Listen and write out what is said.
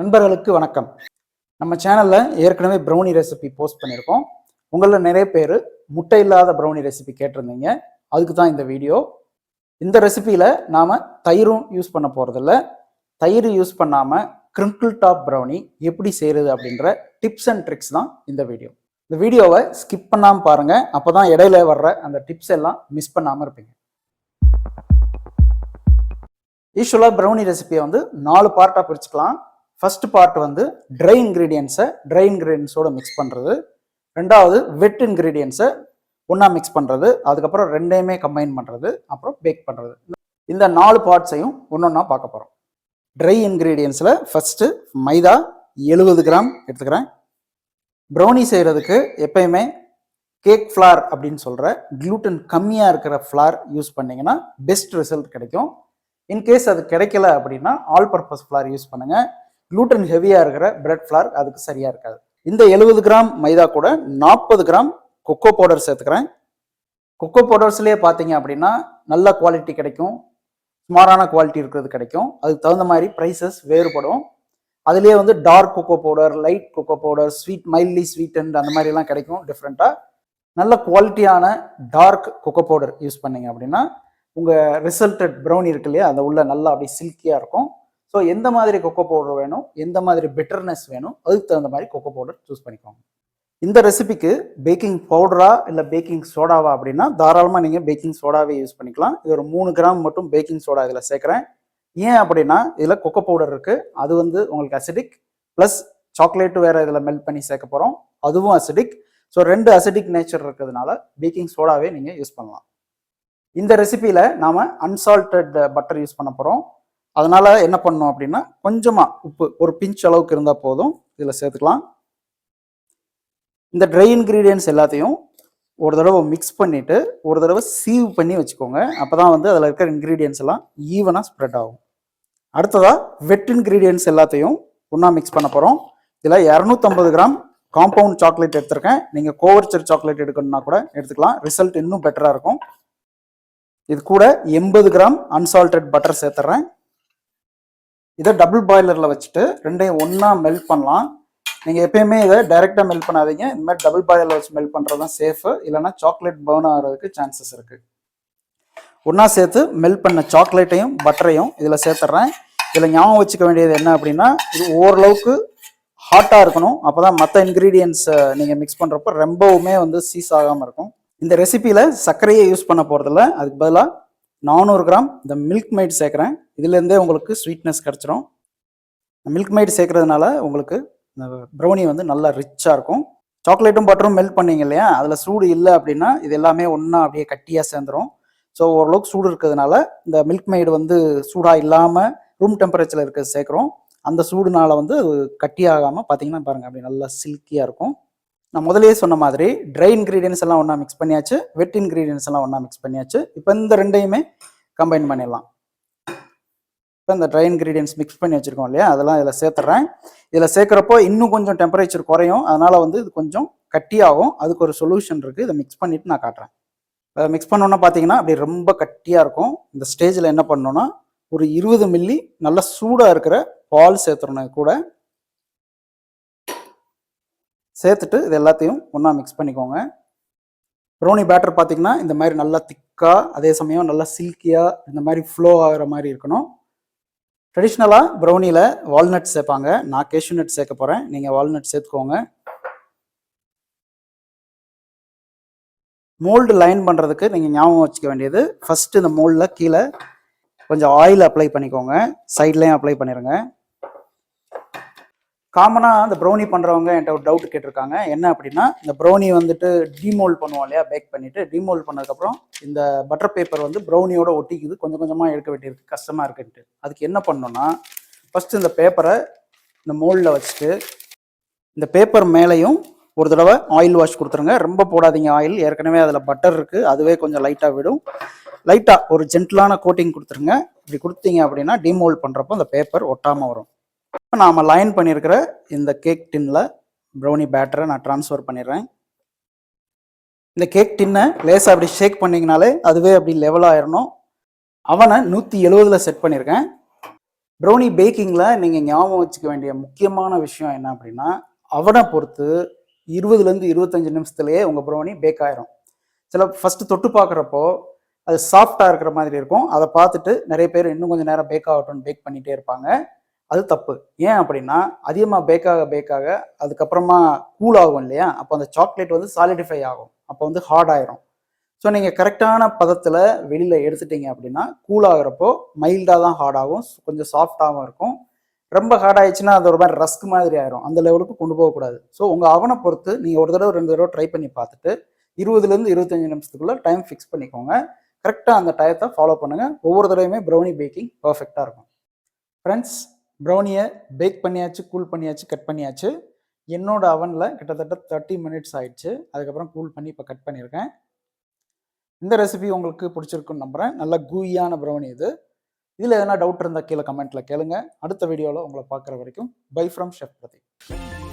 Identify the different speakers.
Speaker 1: நண்பர்களுக்கு வணக்கம். நம்ம சேனலில் ஏற்கனவே ப்ரௌனி ரெசிபி போஸ்ட் பண்ணியிருக்கோம். உங்களில் நிறைய பேர் முட்டை இல்லாத ப்ரௌனி ரெசிபி கேட்டிருந்தீங்க. அதுக்கு தான் இந்த வீடியோ இந்த ரெசிபியில் நாம் தயிரும் யூஸ் பண்ண போகிறதில்ல தயிர் யூஸ் பண்ணாமல் கிரிங்கிள் டாப் ப்ரௌனி எப்படி செய்கிறது அப்படின்ற டிப்ஸ் அண்ட் ட்ரிக்ஸ் தான் இந்த வீடியோ இந்த வீடியோவை ஸ்கிப் பண்ணாமல் பாருங்கள் அப்போ தான் இடையில வர்ற அந்த டிப்ஸ் எல்லாம் மிஸ் பண்ணாமல் இருப்பீங்க. யூஸ்வலாக ப்ரௌனி ரெசிபியை வந்து நாலு பார்ட்டாக பிரிச்சுக்கலாம். ஃபர்ஸ்ட் பார்ட் வந்து ட்ரை இன்க்ரீடியன்ஸை ட்ரை இன்க்ரீடியன்ஸோட மிக்ஸ் பண்ணுறது ரெண்டாவது வெட் இன்க்ரீடியன்ஸை ஒன்றா மிக்ஸ் பண்ணுறது அதுக்கப்புறம் ரெண்டையுமே கம்பைன் பண்ணுறது அப்புறம் பேக் பண்ணுறது இந்த நாலு பார்ட்ஸையும் ஒன்று ஒன்றா பார்க்க போகிறோம் ட்ரை இன்க்ரீடியன்ஸில் ஃபஸ்ட்டு மைதா எழுபது கிராம் எடுத்துக்கிறேன். ப்ரௌனி செய்கிறதுக்கு எப்பயுமே கேக் ஃப்ளார் அப்படின்னு சொல்கிற க்ளூட்டன் கம்மியாக இருக்கிற ஃப்ளார் யூஸ் பண்ணிங்கன்னா பெஸ்ட் ரிசல்ட் கிடைக்கும். இன்கேஸ் அது கிடைக்கல அப்படின்னா ஆல் பர்பஸ் ஃப்ளார் யூஸ் பண்ணுங்கள் க்ளூட்டன் ஹெவியாக இருக்கிற பிரெட் ஃப்ளார் அதுக்கு சரியாக இருக்காது. இந்த எழுபது கிராம் மைதா கூட நாற்பது கிராம் கொக்கோ பவுடர் சேர்த்துக்கிறேன். கொக்கோ பவுடர்ஸ்லேயே பார்த்தீங்க அப்படின்னா நல்ல குவாலிட்டி கிடைக்கும். சுமாரான குவாலிட்டி இருக்கிறது கிடைக்கும். அதுக்கு தகுந்த மாதிரி ப்ரைஸஸ் வேறுபடும். அதுலேயே வந்து dark cocoa powder light cocoa powder sweet mildly sweet and அந்த மாதிரிலாம் கிடைக்கும் டிஃப்ரெண்ட்டாக நல்ல குவாலிட்டியான டார்க் கொக்கோ பவுடர் யூஸ் பண்ணீங்க அப்படின்னா உங்கள் ரிசல்டட் ப்ரௌனி இருக்கு இல்லையா அதை உள்ள நல்லா அப்படியே சில்கியாக இருக்கும். ஸோ எந்த மாதிரி கொக்கோ பவுடர் வேணும்? எந்த மாதிரி பெட்டர்னஸ் வேணும்? அதுக்கு தகுந்த மாதிரி கொக்கோ பவுடர் சூஸ் பண்ணிக்கோங்க. இந்த ரெசிபிக்கு பேக்கிங் பவுடரா இல்லை பேக்கிங் சோடாவா அப்படின்னா தாராளமாக நீங்கள் பேக்கிங் சோடாவே யூஸ் பண்ணிக்கலாம். இது ஒரு மூணு கிராம் மட்டும் பேக்கிங் சோடா இதில் சேர்க்குறேன். ஏன் அப்படின்னா இதில் கொக்கோ பவுடர் இருக்குது அது வந்து உங்களுக்கு அசிடிக் ப்ளஸ் சாக்லேட்டு வேறு இதில் மெல்ட் பண்ணி சேர்க்க போகிறோம் அதுவும் அசிடிக் ஸோ ரெண்டு அசிடிக் நேச்சர் இருக்கிறதுனால பேக்கிங் சோடாவே நீங்கள் யூஸ் பண்ணலாம். இந்த ரெசிபியில் நாம் அன்சால்டட் பட்டர் யூஸ் பண்ண போகிறோம் அதனால என்ன பண்ணோம் அப்படின்னா கொஞ்சமாக உப்பு ஒரு பிஞ்ச் அளவுக்கு இருந்தால் போதும். இதில் சேர்த்துக்கலாம். இந்த ட்ரை இன்க்ரீடியன்ஸ் எல்லாத்தையும் ஒரு தடவை மிக்ஸ் பண்ணிவிட்டு ஒரு தடவை சீவ் பண்ணி வச்சுக்கோங்க. அப்போ தான் வந்து அதில் இருக்கிற இன்க்ரீடியன்ஸ் எல்லாம் ஈவனாக ஸ்ப்ரெட் ஆகும். அடுத்ததாக வெட் இன்க்ரீடியன்ஸ் எல்லாத்தையும் ஒன்றா மிக்ஸ் பண்ண போகிறோம் இதில் இரநூத்தம்பது கிராம் காம்பவுண்ட் சாக்லேட் எடுத்திருக்கேன். நீங்கள் கோவர்ச்சர் சாக்லேட் எடுக்கணும்னா கூட எடுத்துக்கலாம். ரிசல்ட் இன்னும் பெட்டராக இருக்கும். இது கூட எண்பது கிராம் அன்சால்டட் பட்டர் சேர்த்துறேன். இதை டபுள் பாய்லரில் வச்சுட்டு ரெண்டையும் ஒன்றா மெல்ட் பண்ணலாம். நீங்கள் எப்பயுமே இதை டைரெக்டாக மெல்ட் பண்ணாதீங்க. இந்த மாதிரி டபுள் பாய்லரில் வச்சு மெல்ட் பண்ணுறது தான் சேஃபு இல்லைனா சாக்லேட் பர்ன் ஆகிறதுக்கு சான்சஸ் இருக்குது ஒன்றா சேர்த்து மெல்ட் பண்ண சாக்லேட்டையும் பட்டரையும் இதில் சேர்த்துட்றேன் இதில் ஞாபகம் வச்சுக்க வேண்டியது என்ன அப்படின்னா இது ஓரளவுக்கு ஹாட்டாக இருக்கணும். அப்போ தான் மற்ற இன்க்ரீடியன்ட்ஸை நீங்கள் மிக்ஸ் பண்ணுறப்ப ரொம்பவுமே வந்து சீஸ் ஆகாமல் இருக்கும். இந்த ரெசிபியில் சர்க்கரையை யூஸ் பண்ண போகிறதில்ல அதுக்கு பதிலாக நானூறு கிராம் இந்த மில்க் மைட் சேர்க்குறேன். இதுலேருந்தே உங்களுக்கு ஸ்வீட்னஸ் கிடச்சிரும். மில்க் மைட் சேர்க்குறதுனால உங்களுக்கு இந்த ப்ரௌனி வந்து நல்லா ரிச்சாக இருக்கும். சாக்லேட்டும் பட்டரும் மெல்ட் பண்ணீங்க இல்லையா? அதில் சூடு இல்லை அப்படின்னா இது எல்லாமே ஒன்றா அப்படியே கட்டியாக சேர்ந்துரும். ஸோ ஓரளவுக்கு சூடு இருக்கிறதுனால இந்த மில்க் மைடு வந்து சூடாக இல்லாமல் ரூம் டெம்பரேச்சரில் இருக்கிறது சேர்க்குறோம். அந்த சூடுனால வந்து அது கட்டியாகாமல் பார்த்தீங்கன்னா பாருங்கள் அப்படி நல்லா சில்கியாக இருக்கும். நான் முதலே சொன்ன மாதிரி ட்ரை இன்க்ரீடியன்ஸ் எல்லாம் ஒன்றா மிக்ஸ் பண்ணியாச்சு வெட் இன்க்ரீடியன்ஸ் எல்லாம் ஒன்றா மிக்ஸ் பண்ணியாச்சு. இப்போ இந்த ரெண்டையுமே கம்பைன் பண்ணிடலாம். இப்போ இந்த ட்ரை இன்க்ரீடியன்ஸ் மிக்ஸ் பண்ணி வச்சுருக்கோம் இல்லையா? அதெல்லாம் இதில் சேர்த்துறேன். இதில் சேர்க்குறப்போ இன்னும் கொஞ்சம் டெம்பரேச்சர் குறையும். அதனால் வந்து இது கொஞ்சம் கட்டியாகும். அதுக்கு ஒரு சொல்யூஷன் இருக்குது இதை மிக்ஸ் பண்ணிவிட்டு நான் காட்டுறேன். அதை மிக்ஸ் பண்ணோன்னா பார்த்தீங்கன்னா அப்படி ரொம்ப கட்டியாக இருக்கும். இந்த ஸ்டேஜில் என்ன பண்ணோன்னா ஒரு இருபது மில்லி நல்லா சூடாக இருக்கிற பால் சேர்த்துறணும் கூட. சேர்த்துட்டு இது எல்லாத்தையும் ஒன்றா மிக்ஸ் பண்ணிக்கோங்க. ப்ரௌனி பேட்டர் பார்த்தீங்கன்னா இந்த மாதிரி நல்லா திக்காக அதே சமயம் நல்லா சில்கியாக இந்த மாதிரி ஃப்ளோ ஆகிற மாதிரி இருக்கணும். ட்ரெடிஷ்னலாக ப்ரௌனியில் வால்நட் சேர்ப்பாங்க. நான் கேஷ்யூ நட் சேர்க்க போகிறேன் நீங்கள் வால்நட் சேர்த்துக்கோங்க. மோல்டு லைன் பண்ணுறதுக்கு நீங்கள் ஞாபகம் வச்சுக்க வேண்டியது ஃபஸ்ட்டு இந்த மோல்டில் கீழே கொஞ்சம் ஆயில் அப்ளை பண்ணிக்கோங்க. சைட்லேயும் அப்ளை பண்ணிடுங்க காமனாக அந்த ப்ரௌனி பண்ணுறவங்க என்கிட்ட ஒரு டவுட் கேட்டிருக்காங்க. என்ன அப்படின்னா இந்த ப்ரௌனி வந்துட்டு டிமோல்ட் பண்ணுவோம் இல்லையா? பேக் பண்ணிவிட்டு டிமோல்ட் பண்ணதுக்கப்புறம் இந்த பட்டர் பேப்பர் வந்து ப்ரௌனியோட ஒட்டிக்குது. கொஞ்சம் கொஞ்சமாக எடுக்க வேண்டியிருக்கு. கஷ்டமாக இருக்குன்ட்டு. அதுக்கு என்ன பண்ணோன்னா ஃபஸ்ட்டு இந்த பேப்பரை இந்த மோல்டில் வச்சுட்டு இந்த பேப்பர் மேலேயும் ஒரு தடவை ஆயில் வாஷ் கொடுத்துருங்க. ரொம்ப போடாதீங்க ஆயில் ஏற்கனவே அதில் பட்டர் இருக்குது அதுவே கொஞ்சம் லைட்டாக விடும். லைட்டாக ஒரு ஜென்டிலான கோட்டிங் கொடுத்துருங்க. இப்படி கொடுத்தீங்க அப்படின்னா டிமோல்ட் பண்ணுறப்போ அந்த பேப்பர் ஒட்டாமல் வரும். இப்போ நாம் லைன் பண்ணியிருக்கிற இந்த கேக் டின்னில் ப்ரௌனி பேட்டரை நான் ட்ரான்ஸ்ஃபர் பண்ணிடுறேன். இந்த கேக் டின்னை லேசாக அப்படி ஷேக் பண்ணிங்கனாலே அதுவே அப்படி லெவல் ஆயிடணும் அவனை நூற்றி எழுபதில் செட் பண்ணியிருக்கேன் ப்ரௌனி பேக்கிங்கில் நீங்கள் ஞாபகம் வச்சுக்க வேண்டிய முக்கியமான விஷயம் என்ன அப்படின்னா அவனை பொறுத்து இருபதுலேருந்து இருபத்தஞ்சு நிமிஷத்துலேயே உங்கள் ப்ரௌனி பேக் ஆயிரும். சில ஃபஸ்ட்டு தொட்டு பார்க்குறப்போ அது சாஃப்டாக இருக்கிற மாதிரி இருக்கும். அதை பார்த்துட்டு நிறைய பேர் இன்னும் கொஞ்சம் நேரம் பேக் ஆகட்டும்னு பேக் பண்ணிகிட்டே இருப்பாங்க. அது தப்பு. ஏன் அப்படின்னா அதிகமாக பேக்காக பேக்காக அதுக்கப்புறமா கூல் ஆகும் இல்லையா? அப்போ அந்த சாக்லேட் வந்து சாலிடிஃபை ஆகும். அப்போ வந்து ஹார்ட் ஆயிரும். ஸோ நீங்கள் கரெக்டான பதத்தில் வெளியில் எடுத்துட்டீங்க அப்படின்னா கூல் ஆகுறப்போ மைல்டாக தான் ஹார்ட் ஆகும். கொஞ்சம் சாஃப்டாகவும் இருக்கும். ரொம்ப ஹார்ட் ஆயிடுச்சுன்னா அது ஒரு மாதிரி ரஸ்க் மாதிரி ஆயிரும். அந்த லெவலுக்கு கொண்டு போகக்கூடாது ஸோ உங்கள் அவனை பொறுத்து நீங்கள் ஒரு தடவை ரெண்டு தடவை ட்ரை பண்ணி பார்த்துட்டு இருபதுலேருந்து இருபத்தஞ்சு நிமிஷத்துக்குள்ளே டைம் ஃபிக்ஸ் பண்ணிக்கோங்க. கரெக்டாக அந்த டயத்தை ஃபாலோ பண்ணுங்கள் ஒவ்வொரு தடவையுமே ப்ரௌனி பேக்கிங் பர்ஃபெக்டாக இருக்கும். ஃப்ரெண்ட்ஸ் ப்ரௌனியை பேக் பண்ணியாச்சு கூல் பண்ணியாச்சு கட் பண்ணியாச்சு. என்னோட அவனில் கிட்டத்தட்ட தேர்ட்டி மினிட்ஸ் ஆயிடுச்சு. அதுக்கப்புறம் கூல் பண்ணி இப்போ கட் பண்ணியிருக்கேன். இந்த ரெசிபி உங்களுக்கு பிடிச்சிருக்குன்னு நம்புகிறேன் நல்ல கூயான ப்ரௌனி இது. இதில் எதனா டவுட் இருந்தால் கீழே கமெண்ட்டில் கேளுங்க. அடுத்த வீடியோவில் உங்களை பார்க்குற வரைக்கும் பை ஃப்ரம் ஷெஃப் பிரதீப்